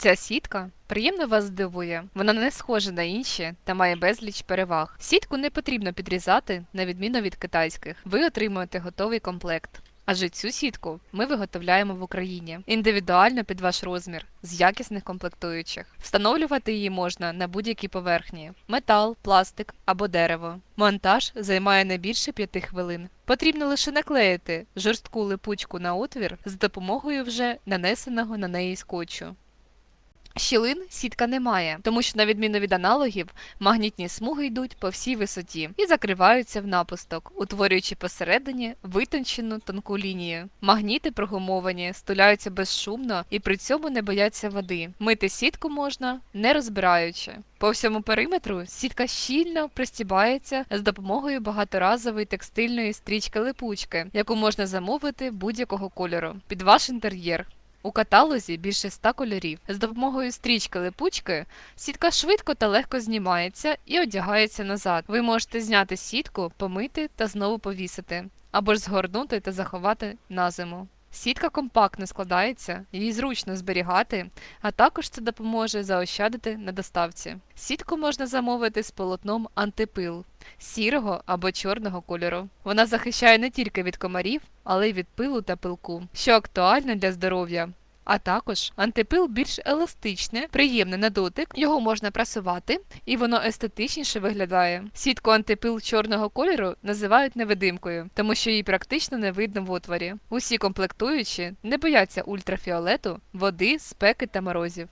Ця сітка приємно вас здивує. Вона не схожа на інші та має безліч переваг. Сітку не потрібно підрізати, на відміну від китайських. Ви отримуєте готовий комплект. Адже цю сітку ми виготовляємо в Україні індивідуально під ваш розмір з якісних комплектуючих. Встановлювати її можна на будь-якій поверхні: метал, пластик або дерево. Монтаж займає не більше 5 хвилин. Потрібно лише наклеїти жорстку липучку на отвір з допомогою вже нанесеного на неї скотчу. Щілин сітка не має, тому що, на відміну від аналогів, магнітні смуги йдуть по всій висоті і закриваються в напусток, утворюючи посередині витончену тонку лінію. Магніти прогумовані, стуляються безшумно і при цьому не бояться води. Мити сітку можна не розбираючи. По всьому периметру сітка щільно пристібається з допомогою багаторазової текстильної стрічки липучки, яку можна замовити будь-якого кольору під ваш інтер'єр. У каталозі більше ста кольорів. З допомогою стрічки липучки сітка швидко та легко знімається і одягається назад. Ви можете зняти сітку, помити та знову повісити, або ж згорнути та заховати на зиму. Сітка компактно складається, її зручно зберігати, а також це допоможе заощадити на доставці. Сітку можна замовити з полотном антипил сірого або чорного кольору. Вона захищає не тільки від комарів, але й від пилу та пилку, що актуально для здоров'я. А також антипил більш еластичне, приємне на дотик, його можна прасувати, і воно естетичніше виглядає. Сітку антипил чорного кольору називають невидимкою, тому що її практично не видно в отворі. Усі комплектуючі не бояться ультрафіолету, води, спеки та морозів.